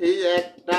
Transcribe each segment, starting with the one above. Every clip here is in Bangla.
এই একটা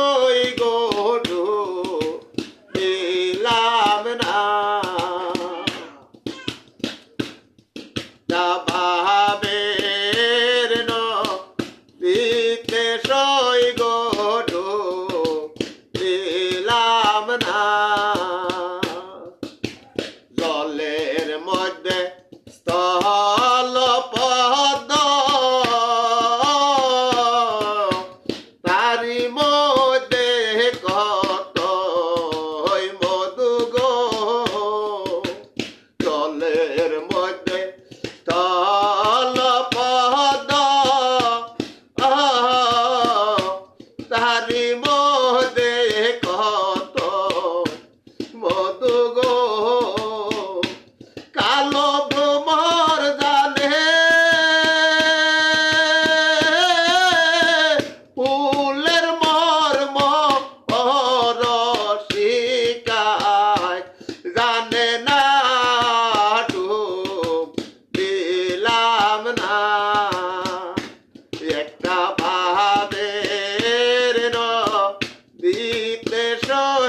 না। একটা বাহাদের দিতে সব